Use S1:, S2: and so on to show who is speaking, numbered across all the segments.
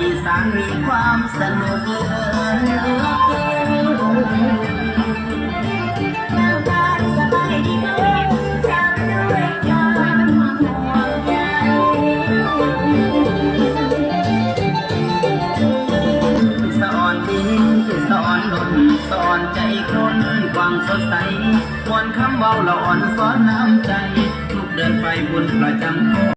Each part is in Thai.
S1: อี
S2: สา
S3: นมีความสนุกเลิศ
S2: ชาวบ้านสบายดีไหมจำด้วยความห่วงใย
S3: สอนดินคือสอนดนสอนใจคนกว้างสดใสมวนคำเบาละอ่อนสอนน้ำใจ ทุกเดินไปบุญประจำ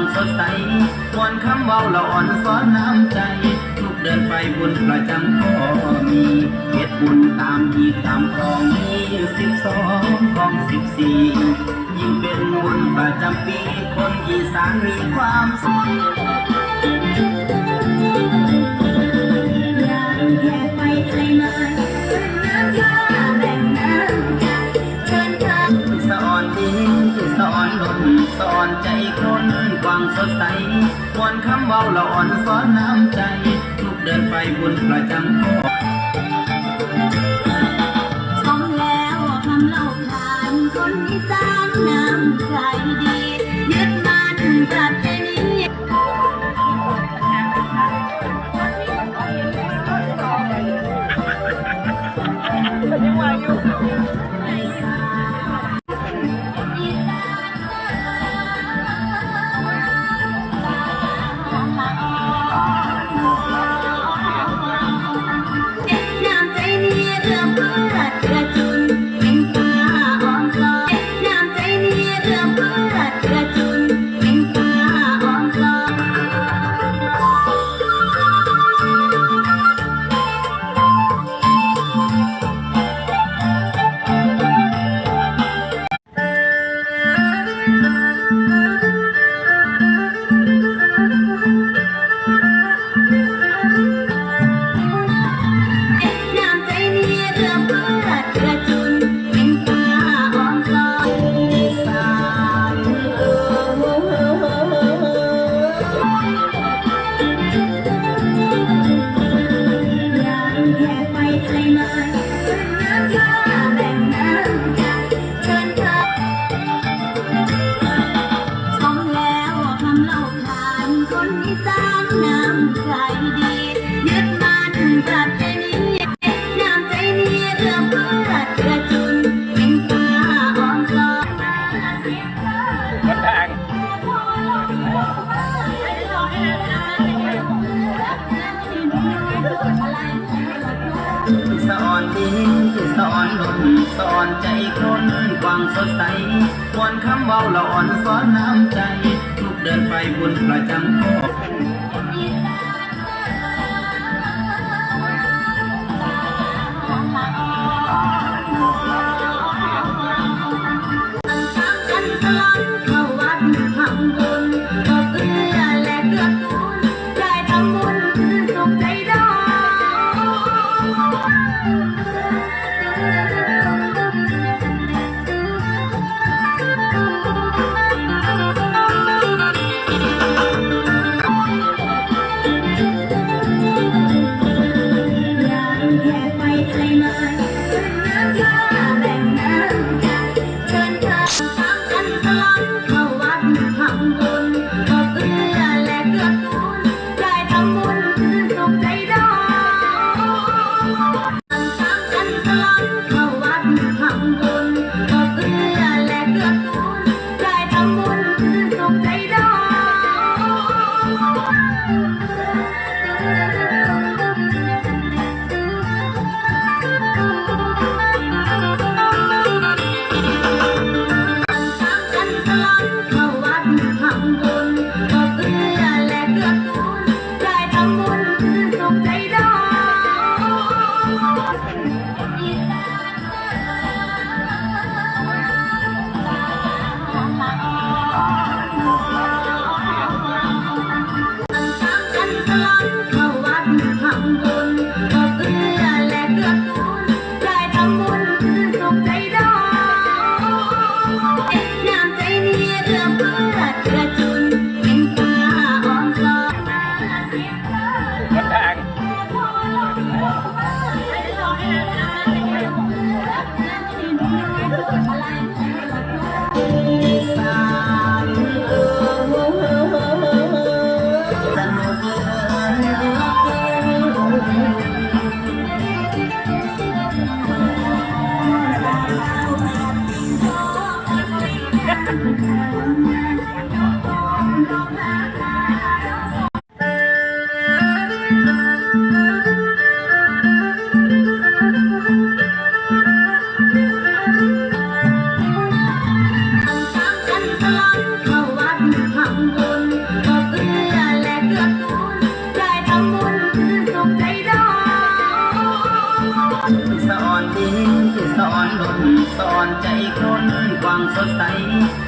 S2: ก
S3: ว้างสดใสมวนคำเบาละอ่อนสอนน้ำใจ ทุกเดินไปบุญประจำพ่อมีเหตุบุญตามทีตามครองมีสิบสองของสิบสี่ยิ่งเป็นบุญประจำปี คนอีสานมีความสุข ว้างสดใสมวนคำเบาละอ่อนสอนน้ำใจทุกเดินไปบุญประจำพ่อ
S2: สมแล้วคำเล่าขานคนอีสานน้ำใจดี ยึดมั่นประเพณี
S1: ยังอยู่
S3: สอ
S2: นดิน
S3: คือสอนดนสอนใจคนกว้างสดใสวนคำเบาละอ่อนสอนน้ำใจ ทุกเดินไปบุญประจำพ่อ
S2: กันส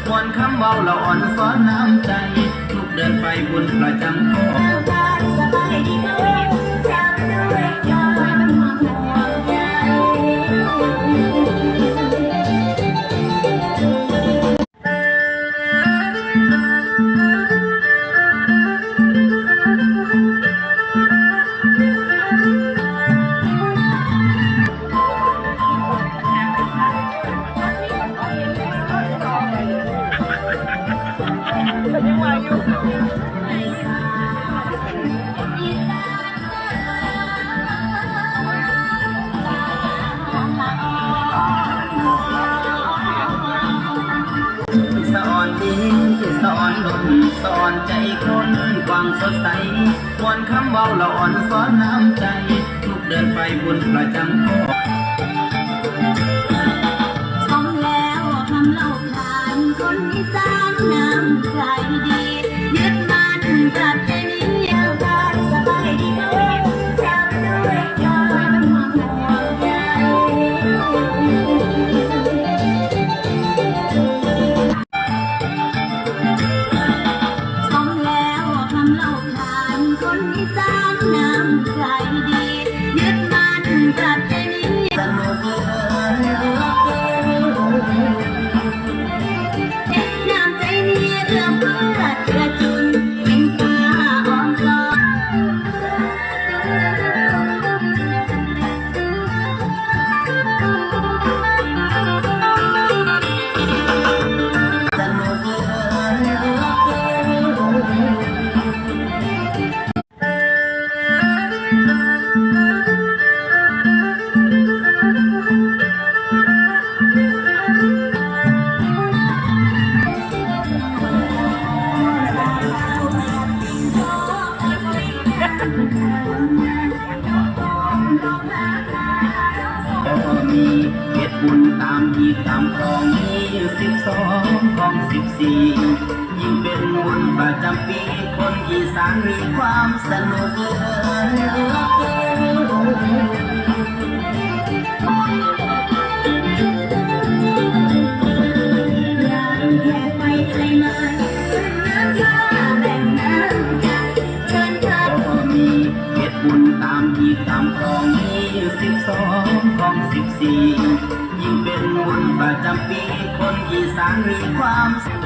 S2: คว
S3: นคำเบา
S2: เราอ่อนซ้อนน้ำใจ ทุกเดินไปบนประจำพ่อ
S3: บ้านสบาย
S4: ดีไห
S2: ม สอนใจคนกวางสดใสวนคำเบาหล่อนสอนน้ำใจ ทุกเดินไปบุญประจำพ่อ
S3: เหตุ
S2: บุญตามหีตามคองมีสิบสองคองสิบสี่ยิ่งเป็นบุญประจำปีคนอีสานมีความสนุกเลิ
S3: ศียิ่งเป็
S2: นบุญประจำปีคนอีสานมีความ
S4: สุข